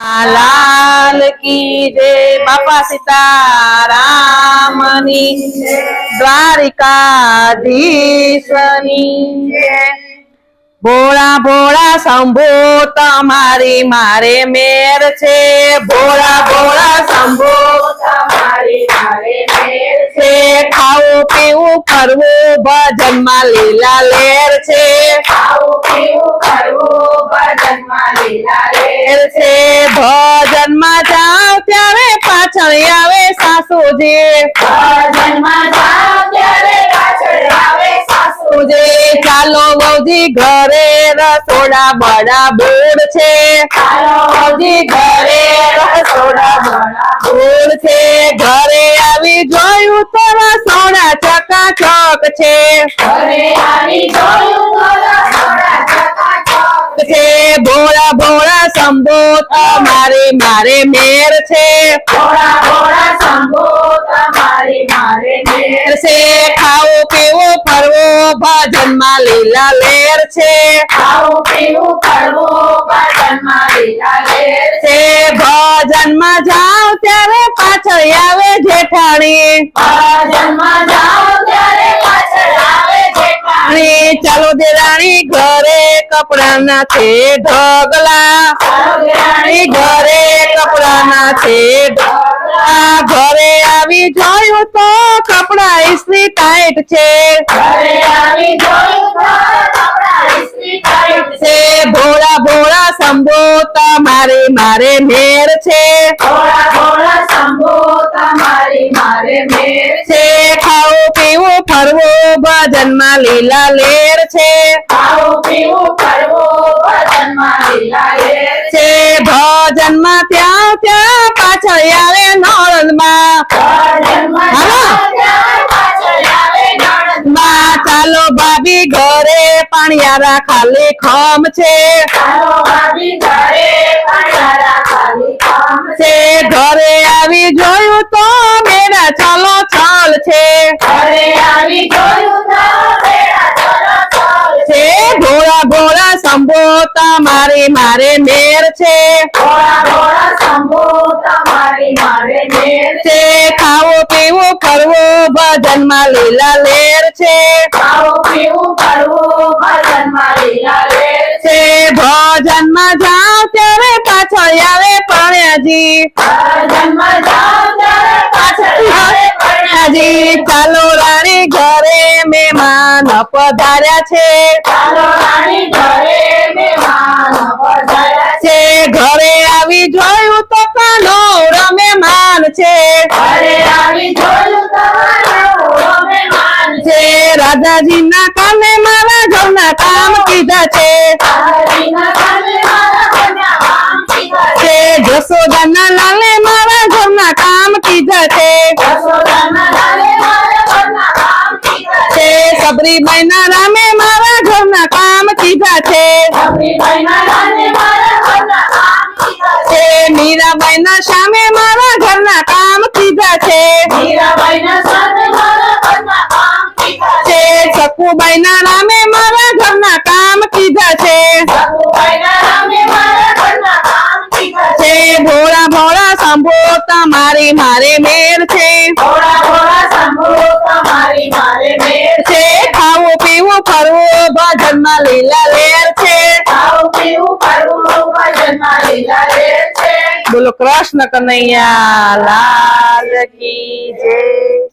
લાલ કી જય બાપા સીતારામની, દ્વારિકાધીશની. ભોળા ભોળા શંભો, તમારી મારે મેર છે ભોળા ભોળા શંભો, તમારી મારે મેર પીવું પીવું કરવું ભજનમાં લીલા લેર છે. સાસુજી. ભજનમાં જાઓ ત્યારે પાછળ આવે સાસુજી. ચાલો બહુજી ઘરે રસોડા બડા બોડ છે. ઘરે રસોડા બડા બોડ છે. ઘરે આવી જોયું તો રસોડા ચકાચક છે. છે. ભોળા ભોળા શંભો તમારી મારે મેર છે. ભોળા મારે મેર લેર છે. ખાવું પીવું ફરવું ભજનમાં લીલા લેર છે. ખાવું પીવું કરવું ભજનમાં લીલા લેર છે. ભજનમાં જાવ ત્યારે ત્યારે પાછળ આવે જેઠાણી. ચાલો દેરાણી ઘરે છે ઢગલા. ઘરે કપડાના છે ઢગલા. ઘરે આવી જોયું તો કપડા ઇસ્ત્રી ટાઈટ છે. ઘરે આવી જોયું તો કપડાં ઇસ્ત્રી ટાઈટ છે. છે ભોળા ભોળા સંભોતા મારે મારે મેર છે. ભોળા ભોળા શંભો તમારી મારે મેર છે. ખાવું પીવું ફરવું ભજનમાં લીલા લેર છે. ખાવું પીવું કરવું ભજનમાં લીલા લેર છે. છે ભજનમાં ત્યાં ત્યાં પાછળ આવે નોળંદમાં ભજનમાં જાઓ ત્યારે પાછળ આવે નણંદમાં ચાલો ભાભી ઘરે પાણિયારા ખાલી ખમ છે. ચાલો ભાભી ઘરે પાયારા ખાલી છે? ઘરે આવી જોયું તો મેરા ચાલો ચાલ છે. ઘરે આવી જોયું તો બેડા ચલો ચાલ છે. છે? ભોળા ભોળા શંભો મારે મેર છે. ભોળા શંભો તમારી મારે મેર છે. ખાવું પીવું કરવું ભજનમાં લીલા લેર છે. ખાવું પીવું લીલા લેર છે. ભજનમાં જાવ ત્યારે પાછળ આવે હજી ચાલો રાણી ઘરે મહેમાન પધાર્યા છે. છે, ઘરે આવી જોયું તો કાનો મહેમાન છે. રાજાજી ના કામે મારા ઘરના કામ કીધા છે. છે. છે રામે મારા ઘરના કામ કીધા છે. સબરીબાઈના લાલે મારા ઘરના કામ કીધા છે. છે મીરાબાઈના સામે મારા ઘરના કામ કીધા છે. છે. સકુબાઈના રામે મારા ઘરના કામ કીધા છે. ભોળા ભોળા શંભો મારી મારે મેર છે. ભોળા ભોળા શંભો પીવું ફરવું લીલા લેર છે. ખાવું પીવું કરવું ભજનમાં લીલા લેર છે. બોલો કૃષ્ણ કનૈયા લાલ કી જય.